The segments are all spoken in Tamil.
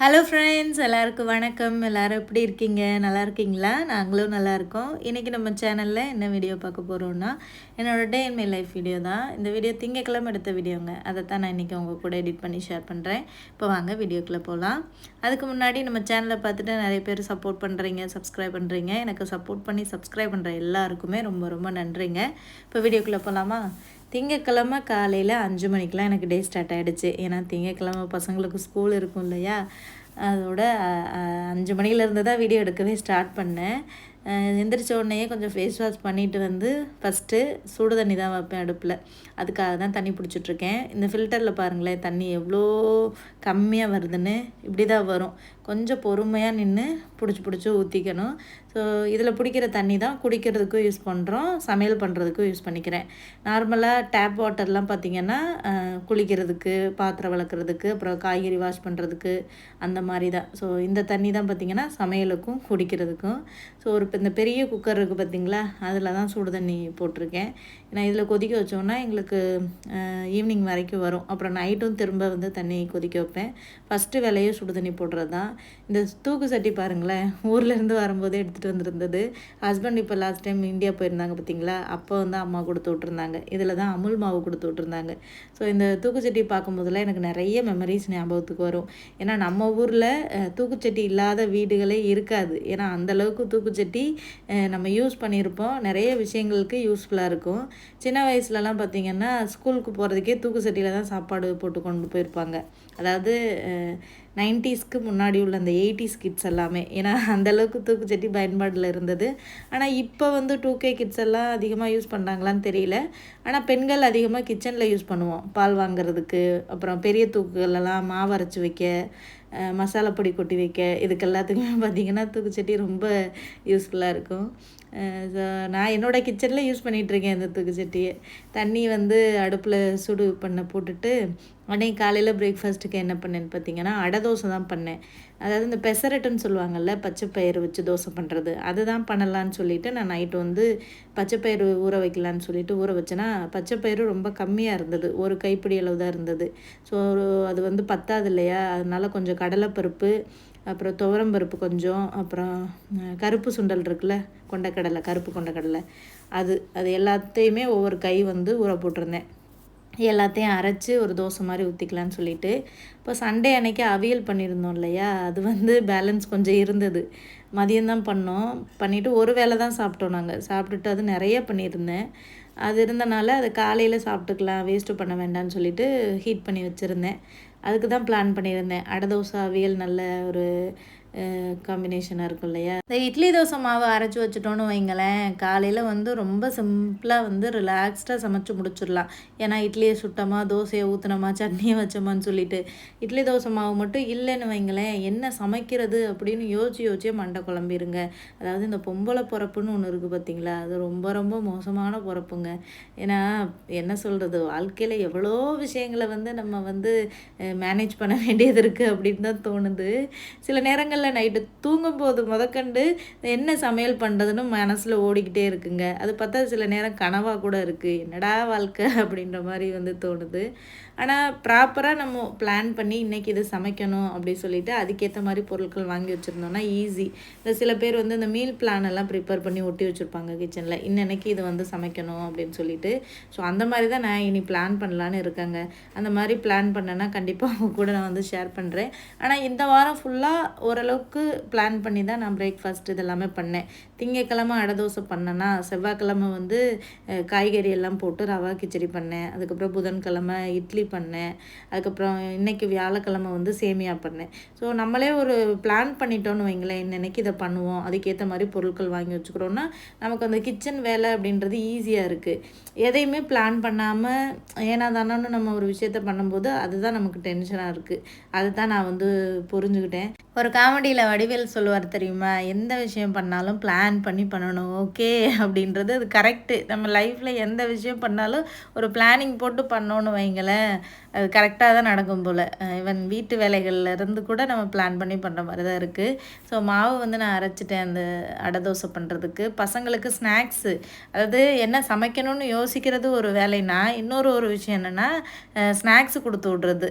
ஹலோ ஃப்ரெண்ட்ஸ் எல்லாருக்கும் வணக்கம். எல்லாரும் எப்படி இருக்கீங்க? நல்லா இருக்கீங்களா? நாங்களும் நல்லா இருக்கோம். இன்றைக்கி நம்ம சேனலில் என்ன வீடியோ பார்க்க போகிறோம்னா என்னோட day in my life video தான். இந்த வீடியோ திங்கக்கிழமை எடுத்த வீடியோங்க அதை தான் நான் இன்றைக்கி உங்கள் கூட எடிட் பண்ணி ஷேர் பண்ணுறேன் இப்போ வாங்க வீடியோக்குள்ளே போகலாம் அதுக்கு முன்னாடி நம்ம சேனலை பார்த்துட்டு நிறைய பேர் சப்போர்ட் பண்ணுறீங்க சப்ஸ்கிரைப் பண்ணுறீங்க எனக்கு சப்போர்ட் பண்ணி சப்ஸ்கிரைப் பண்ணுற எல்லாருக்குமே ரொம்ப ரொம்ப நன்றிங்க. இப்போ வீடியோக்குள்ளே போகலாமா திங்கக்கிழமை காலையில் அஞ்சு மணிக்கெலாம் எனக்கு டே ஸ்டார்ட் ஆகிடுச்சு ஏன்னா திங்கக்கிழமை பசங்களுக்கு ஸ்கூல் இருக்கும் இல்லையா? அதோட அஞ்சு மணிலேருந்து தான் வீடியோ எடுக்கவே ஸ்டார்ட் பண்ணேன். எந்திரிச்ச உடனேயே கொஞ்சம் ஃபேஸ் வாஷ் பண்ணிட்டு வந்து ஃபஸ்ட்டு சுடு தண்ணி தான் வைப்பேன் அடுப்பில். அதுக்காக தான் தண்ணி பிடிச்சிட்ருக்கேன் இந்த ஃபில்டரில் பாருங்களேன் தண்ணி எவ்வளோ கம்மியாக வருதுன்னு. இப்படி தான் வரும். கொஞ்சம் பொறுமையாக நின்று பிடிச்சி பிடிச்சி ஊற்றிக்கணும் ஸோ இதில் பிடிக்கிற தண்ணி தான் குடிக்கிறதுக்கும் யூஸ் பண்ணுறோம் சமையல் பண்ணுறதுக்கும் யூஸ் பண்ணிக்கிறேன். நார்மலாக டேப் வாட்டர்லாம் பார்த்திங்கன்னா குளிக்கிறதுக்கு பாத்திரம் வளர்க்குறதுக்கு அப்புறம் காய்கறி வாஷ் பண்ணுறதுக்கு அந்த மாதிரி தான். ஸோ இந்த தண்ணி தான் பார்த்திங்கன்னா சமையலுக்கும் குடிக்கிறதுக்கும். ஸோ ஒரு இந்த பெரிய குக்கர் இருக்குது பார்த்தீங்களா அதில் தான் சுடு தண்ணி போட்டிருக்கேன். ஏன்னா இதில் கொதிக்க வச்சோன்னா எங்களுக்கு ஈவினிங் வரைக்கும் வரும். அப்புறம் நைட்டும் திரும்ப வந்து தண்ணி கொதிக்க வைப்பேன். ஃபஸ்ட்டு வேலையே சுடு தண்ணி போடுறது தான் இந்த தூக்கு சட்டி பாருங்களேன். ஊர்லேருந்து வரும்போதே எடுத்துகிட்டு வந்திருந்தது. ஹஸ்பண்ட் இப்போ லாஸ்ட் டைம் இந்தியா போயிருந்தாங்க பார்த்தீங்களா அப்போ வந்து அம்மா கொடுத்து விட்ருந்தாங்க இதில் தான் அமுல் மாவு கொடுத்து விட்ருந்தாங்க ஸோ இந்த தூக்குச்சட்டி பார்க்கும்போதெல்லாம் எனக்கு நிறைய மெமரிஸ் ஞாபகத்துக்கு வரும். ஏன்னா நம்ம ஊரில் தூக்குச்சட்டி இல்லாத வீடுகளே இருக்காது. ஏன்னா அந்தளவுக்கு தூக்குச்சட்டி நம்ம யூஸ் பண்ணியிருப்போம். நிறைய விஷயங்களுக்கு யூஸ்ஃபுல்லாக இருக்கும். சின்ன வயசுலலாம் பார்த்திங்கன்னா ஸ்கூலுக்கு போகிறதுக்கே தூக்குச்சட்டியில் தான் சாப்பாடு போட்டு கொண்டு போயிருப்பாங்க. அதாவது நைன்டிஸ்க்கு முன்னாடி உள்ள அந்த எயிட்டிஸ் கிட்ஸ் எல்லாமே. ஏன்னா அந்தளவுக்கு தூக்குச்சட்டி பயன்பாட்டில் இருந்தது. ஆனால் இப்போ வந்து டூ கே கிட்ஸ் எல்லாம் அதிகமாக யூஸ் பண்ணுறாங்களான்னு தெரியல. ஆனால் பெண்கள் அதிகமாக கிச்சனில் யூஸ் பண்ணுவோம். பால் வாங்குறதுக்கு அப்புறம் பெரிய தூக்குகளெல்லாம் மாவு அரைச்சி வைக்க மசாலா பொடி கொட்டி வைக்க இதுக்கு எல்லாத்துக்குமே பார்த்திங்கன்னா தூக்குச்சட்டி ரொம்ப யூஸ்ஃபுல்லாக இருக்கும். ஸோ நான் என்னோட கிச்சனில் யூஸ் பண்ணிகிட்ருக்கேன் இந்த தூக்குச்சட்டியை தண்ணி வந்து அடுப்பில் சுடு பண்ண போட்டுட்டு அன்றைக்கி காலையில் பிரேக்ஃபாஸ்ட்டுக்கு என்ன பண்ணேன்னு பார்த்தீங்கன்னா அடை தோசை தான் பண்ணேன். அதாவது இந்த பெசரட்டுன்னு சொல்லுவாங்கள்ல பச்சை பயிறு வச்சு தோசை பண்ணுறது அதுதான் பண்ணலான்னு சொல்லிட்டு நான் நைட்டு வந்து பச்சை பயிறு ஊற வைக்கலான்னு சொல்லிட்டு ஊற வச்சேன்னா பச்சை பயிறு ரொம்ப கம்மியாக இருந்தது. ஒரு கைப்பிடி அளவு தான் இருந்தது. ஸோ அது வந்து பத்தாது இல்லையா? அதனால கொஞ்சம் கடலைப்பருப்பு அப்புறம் துவரம் பருப்பு கொஞ்சம் அப்புறம் கருப்பு சுண்டல் இருக்குல்ல கொண்டக்கடலை கருப்பு கொண்டக்கடலை. அது அது எல்லாத்தையுமே ஒவ்வொரு கை வந்து ஊற போட்டிருந்தேன். எல்லாத்தையும் அரைச்சி ஒரு தோசை மாதிரி ஊற்றிக்கலான்னு சொல்லிட்டு. இப்போ சண்டே அன்னைக்கு அவியல் பண்ணியிருந்தோம் இல்லையா? அது வந்து பேலன்ஸ் கொஞ்சம் இருந்தது. மதியம்தான் பண்ணோம். பண்ணிவிட்டு ஒரு வேளை தான் சாப்பிட்டோம் நாங்கள் சாப்பிட்டுட்டு அது நிறைய பண்ணியிருந்தேன். அது இருந்தனால அது காலையில் சாப்பிட்டுக்கலாம் வேஸ்ட்டு பண்ண வேண்டாம்னு சொல்லிட்டு ஹீட் பண்ணி வச்சுருந்தேன். அதுக்கு தான் பிளான் பண்ணியிருந்தேன். அடை தோசை அவியல் நல்ல ஒரு காம்பினேஷனாக இருக்கும் இல்லையா? இந்த இட்லி தோசை மாவு அரைச்சி வச்சுட்டோன்னு வைங்களேன் காலையில் வந்து ரொம்ப சிம்பிளாக வந்து ரிலாக்ஸ்டாக சமைச்சு முடிச்சிடலாம். ஏன்னா இட்லியை சுட்டோமா தோசையை ஊற்றினோமா சட்னியை வச்சோமான்னு சொல்லிட்டு. இட்லி தோசை மாவு மட்டும் இல்லைன்னு வைங்களேன் என்ன சமைக்கிறது அப்படின்னு யோசிச்சு யோசிச்சே மண்டை குழம்பிடுங்க அதாவது இந்த பொம்பளை பொறப்புன்னு ஒன்று இருக்குது பார்த்தீங்களா அது ரொம்ப ரொம்ப மோசமான பிறப்புங்க. ஏன்னா என்ன சொல்கிறது வாழ்க்கையில் எவ்வளோ விஷயங்களை வந்து நம்ம வந்து மேனேஜ் பண்ண வேண்டியது இருக்குது அப்படின்னு தான் தோணுது. சில நேரங்களில் நைட்டு தூங்கும்போது முதற்கண்டு என்ன சமையல் பண்ணுறதுன்னு மனசில் ஓடிக்கிட்டே இருக்குங்க. அது பார்த்தா சில நேரம் கனவாக கூட இருக்குது என்னடா வாழ்க்கை அப்படின்ற மாதிரி வந்து தோணுது. ஆனால் ப்ராப்பராக நம்ம பிளான் பண்ணி இன்றைக்கி இது சமைக்கணும் அப்படி சொல்லிவிட்டு அதுக்கேற்ற மாதிரி பொருட்கள் வாங்கி வச்சுருந்தோம்னா ஈஸி இந்த சில பேர் வந்து இந்த மீல் பிளான் எல்லாம் ப்ரிப்பேர் பண்ணி ஒட்டி வச்சுருப்பாங்க கிச்சனில் இன்னன்னைக்கு இது வந்து சமைக்கணும் அப்படின்னு சொல்லிட்டு. ஸோ அந்த மாதிரி தான் நான் இனி பிளான் பண்ணலான்னு இருக்கேங்க. அந்த மாதிரி பிளான் பண்ணேன்னா கண்டிப்பாக அவங்க கூட நான் வந்து ஷேர் பண்ணுறேன் ஆனால் இந்த வாரம் ஃபுல்லாக ஓரளவுக்கு பிளான் பண்ணி தான் நான் பிரேக்ஃபாஸ்ட் இதெல்லாமே பண்ணேன். திங்கக்கிழமை அடை தோசை பண்ணேன்னா செவ்வாய்க்கிழமை வந்து காய்கறி எல்லாம் போட்டு ரவா கிச்சடி பண்ணேன். அதுக்கப்புறம் புதன்கிழமை இட்லி பண்ணேன். அதுக்கப்புறம் இன்னைக்கு வியாழக்கிழமை வந்து சேமியா பண்ணேன். ஸோ நம்மளே ஒரு பிளான் பண்ணிட்டோன்னு வைங்களேன். இன்னைக்கு இதை பண்ணுவோம். அதுக்கேற்ற மாதிரி பொருட்கள் வாங்கி வச்சுக்கிறோன்னா நமக்கு அந்த கிச்சன் வேலை அப்படின்றது ஈஸியாக இருக்குது எதையுமே பிளான் பண்ணாமல் ஏன்னா தானோன்னு நம்ம ஒரு விஷயத்த பண்ணும்போது அதுதான் நமக்கு டென்ஷனாக இருக்குது அதுதான் நான் வந்து புரிஞ்சுக்கிட்டேன். ஒரு காமெடியில் வடிவேல் சொல்லுவார் தெரியுமா? எந்த விஷயம் பண்ணாலும் பிளான் பண்ணி பண்ணணும் ஓகே அப்படின்றது அது கரெக்டு நம்ம லைஃப்பில் எந்த விஷயம் பண்ணாலும் ஒரு பிளானிங் போட்டு பண்ணோன்னு வைங்களேன் அது கரெக்டாக தான் நடக்கும் போல். ஈவன் வீட்டு வேலைகளில் இருந்து கூட நம்ம பிளான் பண்ணி பண்ணுற மாதிரி தான் இருக்குது ஸோ மாவு வந்து நான் அரைச்சிட்டேன் அந்த அடை தோசை பண்ணுறதுக்கு பசங்களுக்கு ஸ்நாக்ஸு அதாவது என்ன சமைக்கணும்னு யோசிக்கிறது ஒரு வேலைனா இன்னொரு ஒரு விஷயம் என்னென்னா ஸ்நாக்ஸ் கொடுத்து விட்றது.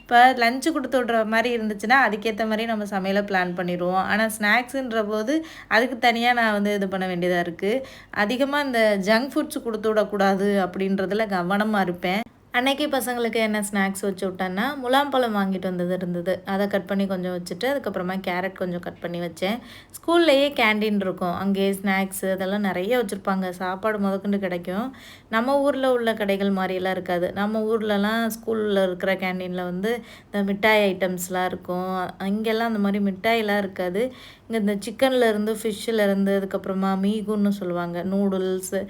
இப்போ லஞ்சு கொடுத்து விட்ற மாதிரி இருந்துச்சுன்னா அதுக்கேற்ற மாதிரி நம்ம சமையலை பிளான் பண்ணிடுவோம். ஆனால் ஸ்நாக்ஸுன்ற போது அதுக்கு தனியாக நான் வந்து இது பண்ண வேண்டியதாக இருக்குது அதிகமாக இந்த ஜங்க் ஃபுட்ஸ் கொடுத்து விடக்கூடாது அப்படின்றதுல கவனமாக இருப்பேன். அன்னைக்கு பசங்களுக்கு என்ன ஸ்நாக்ஸ் வச்சு விட்டேன்னா முலாம்பழம் வாங்கிட்டு வந்தது இருந்தது. அதை கட் பண்ணி கொஞ்சம் வச்சுட்டு அதுக்கப்புறமா கேரட் கொஞ்சம் கட் பண்ணி வச்சேன். ஸ்கூல்லையே கேண்டீன் இருக்கும். அங்கேயே ஸ்நாக்ஸ் அதெல்லாம் நிறைய வச்சுருப்பாங்க. சாப்பாடு முதக்கொண்டு கிடைக்கும். நம்ம ஊரில் உள்ள கடைகள் மாதிரியெல்லாம் இருக்காது. நம்ம ஊர்லலாம் ஸ்கூலில் இருக்கிற கேண்டீனில் வந்து இந்த மிட்டாய் ஐட்டம்ஸ்லாம் இருக்கும். அங்கெல்லாம் அந்த மாதிரி மிட்டாயெலாம் இருக்காது. இங்கே இந்த சிக்கன்லேருந்து இருந்து ஃபிஷ்ஷில் இருந்து அதுக்கப்புறமா மீகுன்னு சொல்லுவாங்க நூடுல்ஸு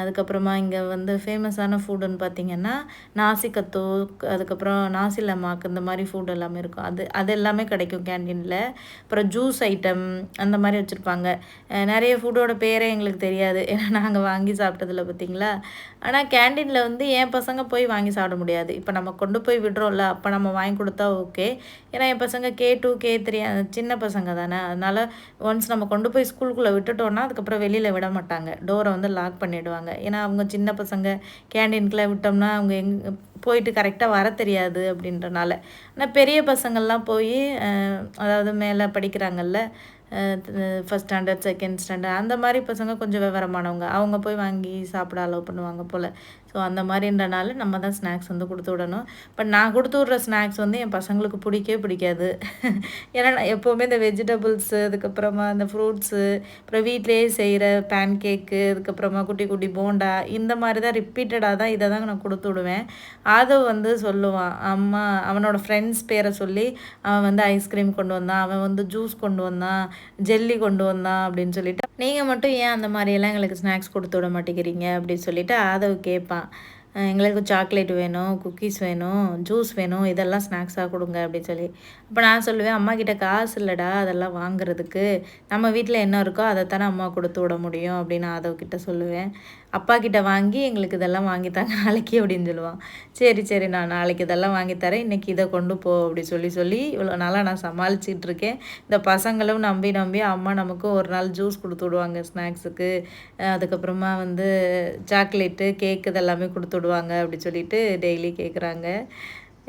அதுக்கப்புறமா இங்கே வந்து ஃபேமஸான ஃபுட்டுன்னு பார்த்திங்கன்னா நாசிக்கத்தோ அதுக்கப்புறம் நாசி லமாக் இந்த மாதிரி ஃபுட் எல்லாமே இருக்கும். அது அது எல்லாமே கிடைக்கும் கேன்டீனில் அப்புறம் ஜூஸ் ஐட்டம் அந்த மாதிரி வச்சுருப்பாங்க. நிறைய ஃபுட்டோட பேரே எங்களுக்கு தெரியாது. ஏன்னா நாங்கள் வாங்கி சாப்பிட்டதில் பார்த்திங்களா ஆனால் கேண்டீனில் வந்து என் பசங்க போய் வாங்கி சாப்பிட முடியாது. இப்போ நம்ம கொண்டு போய் விடுறோம்ல அப்போ நம்ம வாங்கி கொடுத்தா ஓகே ஏன்னா என் பசங்க கே டூ கே த்ரீ சின்ன பசங்க தானே. அதனால் ஒன்ஸ் நம்ம கொண்டு போய் ஸ்கூலுக்குள்ளே விட்டுட்டோன்னா அதுக்கப்புறம் வெளியில் விட மாட்டாங்க. டோரை வந்து லாக் பண்ணிவிடுவாங்க ஏன்னா அவங்க சின்ன பசங்க கேண்டீனுக்குள்ளே விட்டோம்னா அவங்க எங் போயிட்டு கரெக்டாக வர தெரியாது அப்படின்றனால. ஆனால் பெரிய பசங்கள்லாம் போய் அதாவது மேலே படிக்கிறாங்கல்ல ஃபஸ்ட் ஸ்டாண்டர்ட் செகண்ட் ஸ்டாண்டர்ட் அந்த மாதிரி பசங்க கொஞ்சம் விவரமானவங்க. அவங்க போய் வாங்கி சாப்பிட அலோவ் பண்ணுவாங்க போல். ஸோ அந்த மாதிரின்றனால நம்ம தான் ஸ்நாக்ஸ் வந்து கொடுத்து விடணும். பட் நான் கொடுத்து விட்ற ஸ்நாக்ஸ் வந்து என் பசங்களுக்கு பிடிக்கவே பிடிக்காது. ஏன்னா நான் எப்போவுமே இந்த வெஜிடபிள்ஸு அதுக்கப்புறமா இந்த ஃப்ரூட்ஸு அப்புறம் வீட்லேயே செய்கிற பேன் கேக்கு அதுக்கப்புறமா குட்டி குட்டி போண்டா இந்த மாதிரி தான் ரிப்பீட்டடாக தான் இதை தான் நான் கொடுத்து விடுவேன். ஆதவ் வந்து சொல்லுவான். அம்மா அவனோட ஃப்ரெண்ட்ஸ் பேரை சொல்லி அவன் வந்து ஐஸ்கிரீம் கொண்டு வந்தான் அவன் வந்து ஜூஸ் கொண்டு வந்தான் ஜெல்லி கொண்டு வந்தான் அப்படின்னு சொல்லிட்டு நீங்கள் மட்டும் ஏன் அந்த மாதிரியெல்லாம் எங்களுக்கு ஸ்நாக்ஸ் கொடுத்து விட மாட்டேங்கிறீங்க? அப்படின்னு சொல்லிட்டு ஆதவ் கேட்பான். எங்களுக்கு சாக்லேட் வேணும் குக்கீஸ் வேணும் ஜூஸ் வேணும் இதெல்லாம் ஸ்நாக்ஸாக கொடுங்க அப்படின்னு சொல்லி. அப்போ நான் சொல்லுவேன் அம்மா கிட்ட காசு இல்லைடா அதெல்லாம் வாங்குறதுக்கு. நம்ம வீட்டில் என்ன இருக்கோ அதைத்தானே அம்மா கொடுத்து விட முடியும். அப்படின்னு ஆதவ் சொல்லுவேன். அப்பா கிட்ட வாங்கி எங்களுக்கு இதெல்லாம் வாங்கித்தாங்க நாளைக்கு அப்படின்னு சொல்லுவான். சரி சரி நான் நாளைக்கு இதெல்லாம் வாங்கித்தரேன் இன்றைக்கி இதை கொண்டு போ அப்படி சொல்லி சொல்லி இவ்வளோ நாளாக நான் சமாளிச்சிட்டு இருக்கேன். இந்த பசங்களும் நம்பி நம்பி அம்மா நமக்கு ஒரு நாள் ஜூஸ் கொடுத்து விடுவாங்க ஸ்நாக்ஸுக்கு அதுக்கப்புறமா வந்து சாக்லேட்டு கேக் இதெல்லாமே கொடுத்து விடுவாங்க அப்படி சொல்லிட்டு டெய்லி கேட்குறாங்க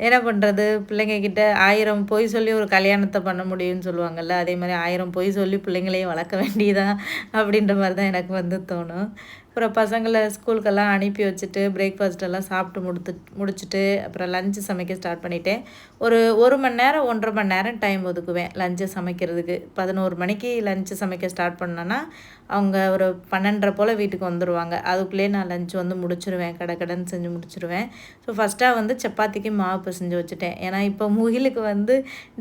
என்ன பண்ணுறது பிள்ளைங்கக்கிட்ட ஆயிரம் பொய் சொல்லி ஒரு கல்யாணத்தை பண்ண முடியும்னு சொல்லுவாங்கள்ல அதே மாதிரி ஆயிரம் பொய் சொல்லி பிள்ளைங்களையும் வளர்க்க வேண்டியதான் அப்படின்ற மாதிரி தான் எனக்கு வந்து தோணும். அப்புறம் பசங்களை ஸ்கூலுக்கெல்லாம் அனுப்பி வச்சுட்டு பிரேக்ஃபாஸ்ட்டெல்லாம் சாப்பிட்டு முடித்து முடிச்சுட்டு அப்புறம் லஞ்சு சமைக்க ஸ்டார்ட் பண்ணிட்டேன். ஒரு ஒரு மணி நேரம் ஒன்றரை மணி நேரம் டைம் ஒதுக்குவேன் லஞ்சு சமைக்கிறதுக்கு. பதினோரு மணிக்கு லஞ்சு சமைக்க ஸ்டார்ட் பண்ணேன்னா அவங்க ஒரு பன்னெண்டரை போல் வீட்டுக்கு வந்துடுவாங்க அதுக்குள்ளேயே நான் லஞ்ச் வந்து முடிச்சிருவேன் கடை கடன் செஞ்சு முடிச்சிருவேன். ஸோ ஃபஸ்ட்டாக வந்து சப்பாத்திக்கு மாவு செஞ்சு வச்சுட்டேன். ஏன்னா இப்போ முகிலுக்கு வந்து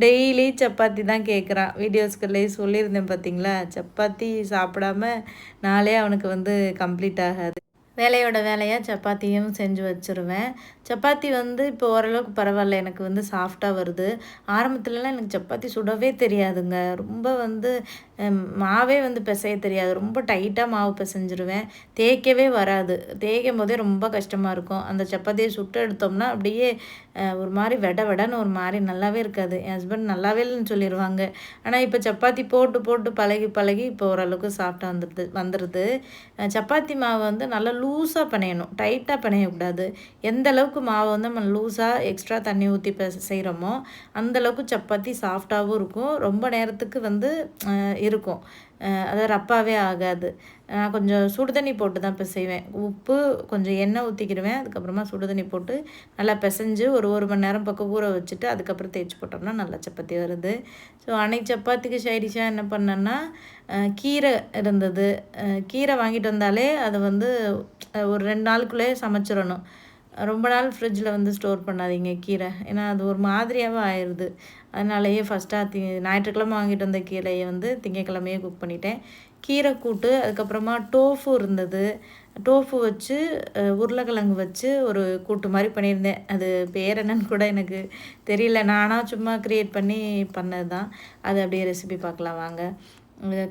டெய்லி சப்பாத்தி தான் கேட்குறான் வீடியோஸ்குள்ளேயே சொல்லியிருந்தேன் பார்த்தீங்களா சப்பாத்தி சாப்பிடாம நாளே அவனுக்கு வந்து கம்ப்ளீட் கம்ப்ளீட் ஆகாது. வேலையோட வேலையாக சப்பாத்தியும் செஞ்சு வச்சுருவேன். சப்பாத்தி வந்து இப்போ ஓரளவுக்கு பரவாயில்ல எனக்கு வந்து சாஃப்டாக வருது. ஆரம்பத்துலலாம் எனக்கு சப்பாத்தி சுடவே தெரியாதுங்க. ரொம்ப வந்து மாவே வந்து பிசைய தெரியாது. ரொம்ப டைட்டாக மாவு பிசைஞ்சிருவேன். தேய்க்கவே வராது. தேய்க்கும் போதே ரொம்ப கஷ்டமாக இருக்கும். அந்த சப்பாத்தியை சுட்டு எடுத்தோம்னா அப்படியே ஒரு மாதிரி வெட வெடன்னு ஒரு மாதிரி நல்லாவே இருக்காது. என் ஹஸ்பண்ட் நல்லாவே இல்லைன்னு சொல்லிடுவாங்க ஆனால் இப்போ சப்பாத்தி போட்டு போட்டு பழகி பழகி இப்போ ஓரளவுக்கு சாஃப்டாக வந்துடுது வந்துடுது சப்பாத்தி மாவு வந்து நல்லா லூஸாக பிணையணும். டைட்டாக பிணையக்கூடாது எந்த அளவுக்கு மாவை வந்து நம்ம லூஸாக எக்ஸ்ட்ரா தண்ணி ஊற்றி செய்கிறோமோ அந்தளவுக்கு சப்பாத்தி சாஃப்டாகவும் இருக்கும். ரொம்ப நேரத்துக்கு வந்து இருக்கும். அது ரப்பாவே ஆகாது. நான் கொஞ்சம் சுடு தண்ணி போட்டு தான் பிசைவேன். உப்பு கொஞ்சம் எண்ணெய் ஊற்றிக்கிடுவேன் அதுக்கப்புறமா சுடு தண்ணி போட்டு நல்லா பிசைஞ்சு ஒரு ஒரு மணி நேரம் பக்கம் ஊற வச்சுட்டு அதுக்கப்புறம் தேய்ச்சி போட்டோம்னா நல்லா சப்பாத்தி வருது. ஸோ அன்னைக்கு சப்பாத்திக்கு சைடிஷாக என்ன பண்ணேன்னா கீரை இருந்தது. கீரை வாங்கிட்டு வந்தாலே அதை வந்து ஒரு ரெண்டு நாளுக்குள்ளேயே சமைச்சிடணும். ரொம்ப நாள் ஃப்ரிட்ஜில் வந்து ஸ்டோர் பண்ணாதீங்க கீரை. ஏன்னா அது ஒரு மாதிரியாகவே ஆயிடுது அதனாலேயே ஃபஸ்ட்டாக தி ஞாயிற்றுக்கிழமை வாங்கிட்டு வந்த கீரையை வந்து திங்கக்கிழமையே குக் பண்ணிட்டேன். கீரை கூட்டு அதுக்கப்புறமா டோஃபு இருந்தது. டோஃபு வச்சு உருளைக்கிழங்கு வச்சு ஒரு கூட்டு மாதிரி பண்ணியிருந்தேன். அது பேர் என்னன்னு கூட எனக்கு தெரியல. நானாக சும்மா க்ரியேட் பண்ணி பண்ணது தான் அது அப்படியே ரெசிபி பார்க்கலாம் வாங்க.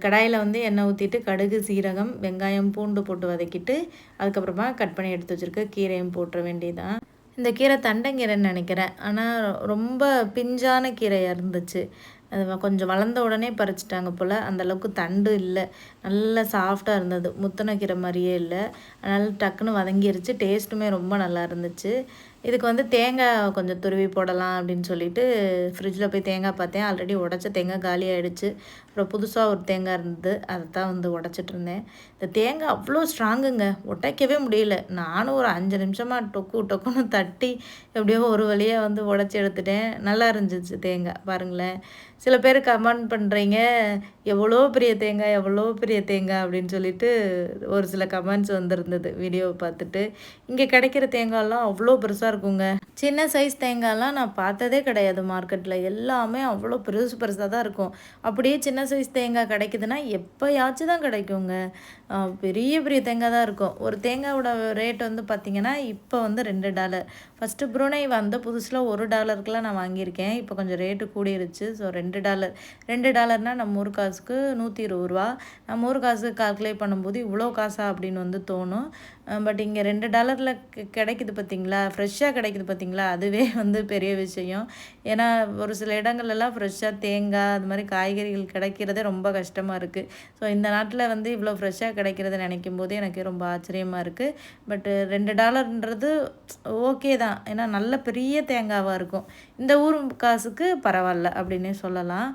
கடாயில் வந்து எண்ணெய் ஊற்றிட்டு கடுகு சீரகம் வெங்காயம் பூண்டு போட்டு வதக்கிட்டு அதுக்கப்புறமா கட் பண்ணி எடுத்து வச்சுருக்க கீரையும் போட்டுற வேண்டியதான் இந்த கீரை தண்டங்கீரைன்னு நினைக்கிறேன். ஆனால் ரொம்ப பிஞ்சான கீரையாக இருந்துச்சு. அது கொஞ்சம் வளர்ந்த உடனே பறிச்சிட்டாங்க போல். அந்தளவுக்கு தண்டு இல்லை. நல்லா சாஃப்டாக இருந்தது. முத்தின கீரை மாதிரியே இல்லை. அதனால் டக்குன்னு வதங்கிருச்சு. டேஸ்ட்டுமே ரொம்ப நல்லா இருந்துச்சு. இதுக்கு வந்து தேங்காய் கொஞ்சம் துருவி போடலாம் அப்படின்னு சொல்லிட்டு ஃப்ரிட்ஜில் போய் தேங்காய் பார்த்தேன். ஆல்ரெடி உடச்ச தேங்காய் காலி ஆகிடுச்சு அப்புறம் புதுசாக ஒரு தேங்காய் இருந்தது. அதை தான் வந்து உடச்சிட்டு இருந்தேன். இந்த தேங்காய் அவ்வளோ ஸ்ட்ராங்குங்க உடைக்கவே முடியல. நானும் ஒரு அஞ்சு நிமிஷமாக டொக்கு டொக்குன்னு தட்டி எப்படியோ ஒரு வழியாக வந்து உடச்சி எடுத்துட்டேன். நல்லா இருந்துச்சு தேங்காய். பாருங்களேன். சில பேர் கமெண்ட் பண்ணுறீங்க எவ்வளோ பெரிய தேங்காய் எவ்வளோ பெரிய தேங்காய் அப்படின்னு சொல்லிட்டு ஒரு சில கமெண்ட்ஸ் வந்துருந்தது வீடியோவை பார்த்துட்டு. இங்கே கிடைக்கிற தேங்காயெல்லாம் அவ்வளோ பெருசாக இருக்குங்க. சின்ன சைஸ் தேங்காயெல்லாம் நான் பார்த்ததே கிடையாது மார்க்கெட்டில் எல்லாமே அவ்வளோ பெருசு பெருசாக தான் இருக்கும். அப்படியே சின்ன சைஸ் தேங்காய் கிடைக்குதுன்னா எப்போயாச்சும் தான் கிடைக்குங்க. பெரிய பெரிய தேங்காய் தான் இருக்கும். ஒரு தேங்காயோட ரேட் வந்து பார்த்திங்கன்னா இப்போ வந்து ரெண்டு டாலர் ஃபஸ்ட்டு ப்ரூனை வந்த புதுசில் ஒரு டாலருக்குலாம் நான் வாங்கியிருக்கேன். இப்போ கொஞ்சம் ரேட்டு கூடிருச்சு. ஸோ ரெண்டு டாலர். ரெண்டு டாலர்னால் நம்ம ஊர் காசுக்கு நூற்றி இருபது ரூபா. நம்ம ஊர் காசுக்கு கால்குலேட் பண்ணும்போது இவ்வளோ காசா அப்படின்னு வந்து தோணும். பட் இங்கே ரெண்டு டாலரில் கிடைக்குது பார்த்தீங்களா ஃப்ரெஷ்ஷாக கிடைக்குது பார்த்தீங்களா அதுவே வந்து பெரிய விஷயம். ஏன்னா ஒரு சில இடங்கள்லாம் ஃப்ரெஷ்ஷாக தேங்காய் அது மாதிரி காய்கறிகள் கிடைக்கிறதே ரொம்ப கஷ்டமாக இருக்குது ஸோ இந்த நாட்டில் வந்து இவ்வளோ ஃப்ரெஷ்ஷாக கிடைக்கிறத நினைக்கும் போது எனக்கு ரொம்ப ஆச்சரியமாக இருக்குது பட்டு ரெண்டு டாலர்ன்றது ஓகே தான். ஏன்னா நல்ல பெரிய தேங்காவாக இருக்கும். இந்த ஊர் காசுக்கு பரவாயில்ல அப்படின்னே சொல்லலாம்.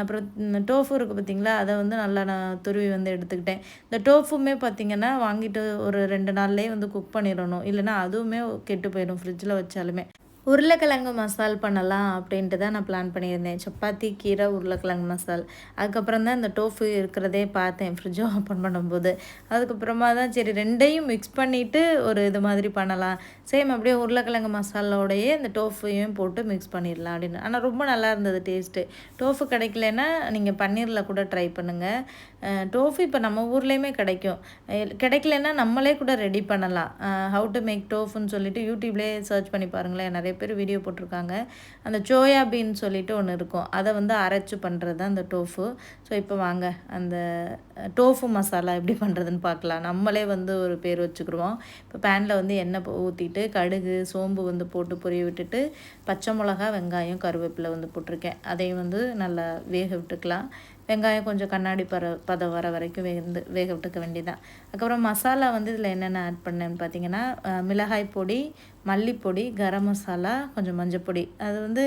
அப்புறம் டோஃபு இருக்குது பார்த்திங்களா அதை வந்து நல்லா நான் துருவி வந்து எடுத்துக்கிட்டேன். இந்த டோஃபுமே பார்த்திங்கன்னா வாங்கிட்டு ஒரு ரெண்டு நாள்லேயே வந்து குக் பண்ணிடணும். இல்லைனா அதுவுமே கெட்டு போயிடும் ஃப்ரிட்ஜில் வச்சாலுமே. உருளைக்கிழங்கு மசால் பண்ணலாம் அப்படின்ட்டு தான் நான் பிளான் பண்ணியிருந்தேன். சப்பாத்தி கீரை உருளைக்கிழங்கு மசால். அதுக்கப்புறம் தான் இந்த டோஃபு இருக்கிறதே பார்த்தேன் ஃப்ரிட்ஜை ஓப்பன் பண்ணும்போது. அதுக்கப்புறமா தான் சரி ரெண்டையும் மிக்ஸ் பண்ணிவிட்டு ஒரு இது மாதிரி பண்ணலாம். சேம் அப்படியே உருளைக்கிழங்கு மசாலோடையே இந்த டோஃபையும் போட்டு மிக்ஸ் பண்ணிடலாம் அப்படின்னு. ஆனால் ரொம்ப நல்லா இருந்தது டேஸ்ட்டு டோஃபு கிடைக்கலன்னா நீங்கள் பன்னீரில் கூட ட்ரை பண்ணுங்கள் டோஃபு இப்போ நம்ம ஊர்லேயுமே கிடைக்கும். கிடைக்கலன்னா நம்மளே கூட ரெடி பண்ணலாம். ஹவு டு மேக் டோஃபுன்னு சொல்லிட்டு யூடியூப்லேயே சர்ச் பண்ணி பாருங்களேன் நிறைய பேர் வீடியோ போட்டிருக்காங்க. அந்த சோயா பீன் சொல்லிட்டு ஒன்று இருக்கும். அதை வந்து அரைச்சி பண்ணுறது தான் அந்த டோஃபு ஸோ இப்போ வாங்க. அந்த டோஃபு மசாலா எப்படி பண்ணுறதுன்னு பார்க்கலாம். நம்மளே வந்து ஒரு பேர் வச்சுக்கிடுவோம். இப்போ பேனில் வந்து எண்ணெய் ஊற்றிட்டு கடுகு சோம்பு வந்து போட்டு பொரிய விட்டுட்டு பச்சை மிளகா வெங்காயம் கருவேப்பிலை வந்து போட்டிருக்கேன். அதையும் வந்து நல்லா வேக விட்டுக்கலாம். வெங்காயம் கொஞ்சம் கண்ணாடி பர பதம் வர வரைக்கும் வேந்து வேக விட்டுக்க வேண்டியதான் அதுக்கப்புறம் மசாலா வந்து இதில் என்னென்ன ஆட் பண்ணேன்னு பார்த்தீங்கன்னா மிளகாய் பொடி மல்லிப்பொடி கரம் மசாலா கொஞ்சம் மஞ்சள் பொடி. அது வந்து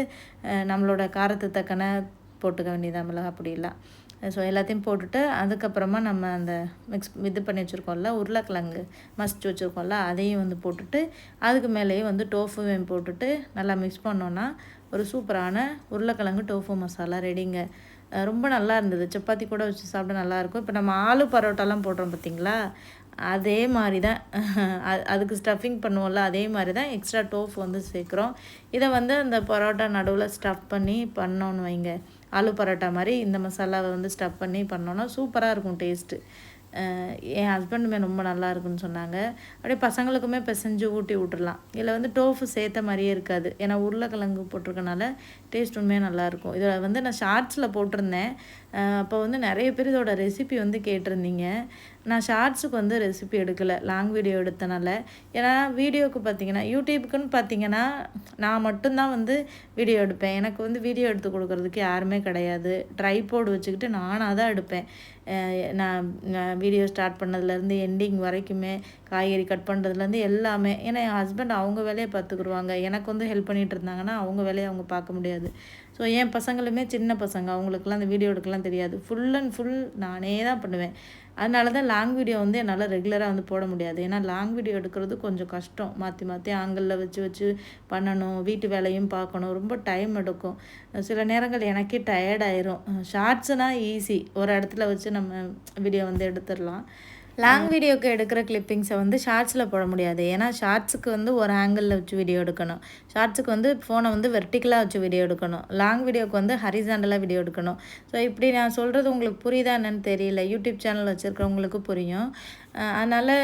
நம்மளோட காரத்து தக்கன போட்டுக்க வேண்டியதான் மிளகாய் பொடியெல்லாம். ஸோ எல்லாத்தையும் போட்டுட்டு அதுக்கப்புறமா நம்ம அந்த மிக்ஸ் இது பண்ணி வச்சுருக்கோம்ல உருளைக்கிழங்கு மசிச்சு வச்சுருக்கோம்ல அதையும் வந்து போட்டுட்டு அதுக்கு மேலேயே வந்து டோஃபுவையும் போட்டுட்டு நல்லா மிக்ஸ் பண்ணோன்னா ஒரு சூப்பரான உருளைக்கிழங்கு டோஃபு மசாலா ரெடிங்க ரொம்ப நல்லா இருந்தது. சப்பாத்தி கூட வச்சு சாப்பிட நல்லாயிருக்கும் இப்போ நம்ம ஆலு பரோட்டாலாம் போடுறோம் பார்த்திங்களா அதே மாதிரி தான் அதுக்கு ஸ்டஃபிங் பண்ணுவோம்ல அதே மாதிரி தான் எக்ஸ்ட்ரா டோஃப் வந்து சேர்க்குறோம். இதை வந்து அந்த பரோட்டா நடுவில் ஸ்டஃப் பண்ணி பண்ணோன்னு வைங்க. ஆலு பரோட்டா மாதிரி இந்த மசாலாவை வந்து ஸ்டஃப் பண்ணி பண்ணோன்னா சூப்பராக இருக்கும் டேஸ்ட்டு என் ஹஸ்பண்டுமே ரொம்ப நல்லா இருக்குன்னு சொன்னாங்க. அப்படியே பசங்களுக்குமே பிசைஞ்சு ஊட்டி விட்டுடலாம் இதில் வந்து டோஃபு சேர்த்த மாதிரியே இருக்காது. ஏன்னா உருளைக்கிழங்கு போட்டிருக்கனால டேஸ்ட் உண்மையாக நல்லாயிருக்கும் இதில் வந்து நான் ஷார்ட்ஸில் போட்டிருந்தேன். அப்போ வந்து நிறைய பேர் இதோட ரெசிபி வந்து கேட்டிருந்தீங்க. நான் ஷார்ட்ஸுக்கு வந்து ரெசிபி எடுக்கலை. லாங் வீடியோ எடுத்தனால. ஏன்னா வீடியோவுக்கு பார்த்தீங்கன்னா யூடியூபுக்குன்னு பார்த்தீங்கன்னா நான் மட்டும்தான் வந்து வீடியோ எடுப்பேன். எனக்கு வந்து வீடியோ எடுத்து கொடுக்குறதுக்கு யாருமே கிடையாது. ட்ரைபோர்டு வச்சுக்கிட்டு நானாக தான் எடுப்பேன் நான் வீடியோ ஸ்டார்ட் பண்ணதுலேருந்து எண்டிங் வரைக்குமே காய்கறி கட் பண்ணுறதுலேருந்து எல்லாமே. ஏன்னா என் ஹஸ்பண்ட் அவங்க வேலையை பார்த்துக்குருவாங்க. எனக்கு வந்து ஹெல்ப் பண்ணிகிட்டு இருந்தாங்கன்னா அவங்க வேலையை அவங்க பார்க்க முடியாது. ஸோ என் பசங்களுமே சின்ன பசங்க. அவங்களுக்குலாம் அந்த வீடியோ எடுக்கலாம் தெரியாது. ஃபுல் அண்ட் ஃபுல் நானே தான் பண்ணுவேன். அதனால தான் லாங் வீடியோ வந்து என்னால் ரெகுலராக வந்து போட முடியாது. ஏன்னா லாங் வீடியோ எடுக்கிறது கொஞ்சம் கஷ்டம். மாற்றி மாற்றி ஆங்கிளில் வச்சு வச்சு பண்ணணும். வீட்டு வேலையும் பார்க்கணும். ரொம்ப டைம் எடுக்கும். சில நேரங்கள் எனக்கே டயர்டாயிரும் ஷார்ட்ஸ்னால் ஈஸி ஒரு இடத்துல வச்சு நம்ம வீடியோ வந்து எடுத்துடலாம். லாங் வீடியோக்கு எடுக்கிற கிளிப்பிங்ஸை வந்து ஷார்ட்ஸில் போட முடியாது. ஏன்னா ஷார்ட்ஸுக்கு வந்து ஒரு ஆங்கிளில் வச்சு வீடியோ எடுக்கணும். ஷார்ட்ஸுக்கு வந்து ஃபோனை வந்து வெர்டிக்கலாக வச்சு வீடியோ எடுக்கணும். லாங் வீடியோக்கு வந்து ஹரிசாண்டலாக வீடியோ எடுக்கணும். ஸோ இப்படி நான் சொல்கிறது உங்களுக்கு புரியுதா என்னன்னு தெரியல. யூடியூப் சேனல் வச்சுருக்கிறவங்களுக்கு புரியும். அதனால்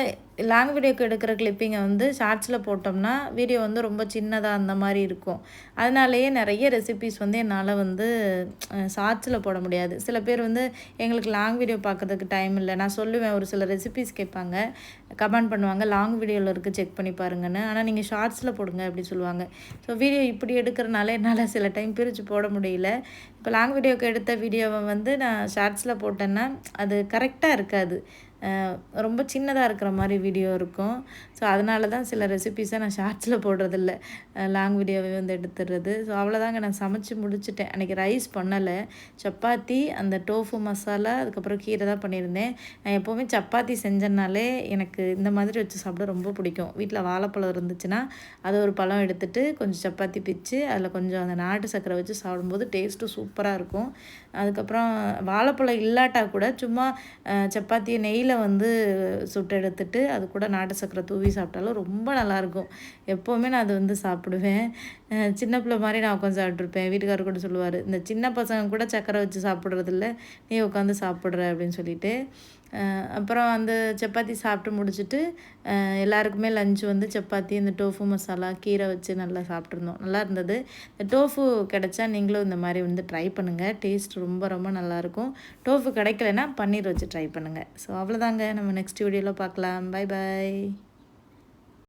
லாங் வீடியோக்கு எடுக்கிற கிளிப்பிங்கை வந்து ஷார்ட்ஸில் போட்டோம்னா வீடியோ வந்து ரொம்ப சின்னதாக அந்த மாதிரி இருக்கும். அதனாலேயே நிறைய ரெசிபிஸ் வந்து என்னால் வந்து ஷார்ட்ஸில் போட முடியாது. சில பேர் வந்து எங்களுக்கு லாங் வீடியோ பார்க்கறதுக்கு டைம் இல்லை. நான் சொல்லுவேன் ஒரு சில ரெசிபிஸ் கேட்பாங்க. கமெண்ட் பண்ணுவாங்க லாங் வீடியோவில் இருக்குது செக் பண்ணி பாருங்கன்னு. ஆனால் நீங்கள் ஷார்ட்ஸில் போடுங்க அப்படி சொல்லுவாங்க. ஸோ வீடியோ இப்படி எடுக்கிறனால என்னால் சில டைம் பிரித்து போட முடியல. இப்போ லாங் வீடியோக்கு எடுத்த வீடியோவை வந்து நான் ஷார்ட்ஸில் போட்டேன்னா அது கரெக்டாக இருக்காது. ரொம்ப சின்னதாக இருக்கிற மாதிரி வீடியோ இருக்கும். ஸோ அதனால தான் சில ரெசிபீஸை நான் ஷார்ட்ஸில் போடுறதில்ல. லாங் வீடியோவே வந்து எடுத்துடுறது ஸோ அவ்வளோதாங்க நான் சமைச்சு முடிச்சுட்டேன். அன்றைக்கி ரைஸ் பண்ணலை. சப்பாத்தி அந்த டோஃபு மசாலா அதுக்கப்புறம் கீரை தான் பண்ணியிருந்தேன். நான் எப்போவுமே சப்பாத்தி செஞ்சனாலே எனக்கு இந்த மாதிரி வச்சு சாப்பிட ரொம்ப பிடிக்கும். வீட்டில் வாழைப்பழம் இருந்துச்சுன்னா அதை ஒரு பழம் எடுத்துகிட்டு கொஞ்சம் சப்பாத்தி பிச்சு அதில் கொஞ்சம் அந்த நாட்டு சர்க்கரை வச்சு சாப்பிடும்போது டேஸ்ட்டும் சூப்பராக இருக்கும். அதுக்கப்புறம் வாழைப்பழம் இல்லாட்டா கூட சும்மா சப்பாத்தியை நெய்யில் வந்து சுட்டு எடுத்துட்டு அது கூட நாட்டு சர்க்கரை தூவி விரும்பி சாப்பிட்டாலும் ரொம்ப நல்லாயிருக்கும். எப்போவுமே நான் அது வந்து சாப்பிடுவேன். சின்ன பிள்ளை மாதிரி நான் உட்காந்து சாப்பிட்ருப்பேன் வீட்டுக்காரர் கூட சொல்லுவார் இந்த சின்ன பசங்க கூட சக்கரை வச்சு சாப்பிட்றதில்ல. நீ உட்காந்து சாப்பிட்ற அப்படின்னு சொல்லிட்டு. அப்புறம் அந்த சப்பாத்தி சாப்பிட்டு முடிச்சுட்டு எல்லாருக்குமே லஞ்சு வந்து சப்பாத்தி இந்த டோஃபு மசாலா கீரை வச்சு நல்லா சாப்பிட்ருந்தோம் நல்லா இருந்தது. இந்த டோஃபு கிடச்சா நீங்களும் இந்த மாதிரி வந்து ட்ரை பண்ணுங்கள் டேஸ்ட் ரொம்ப ரொம்ப நல்லாயிருக்கும். டோஃபு கிடைக்கலன்னா பன்னீர் வச்சு ட்ரை பண்ணுங்கள் ஸோ அவ்வளோதாங்க. நம்ம நெக்ஸ்ட் வீடியோவில் பார்க்கலாம். பாய் பாய்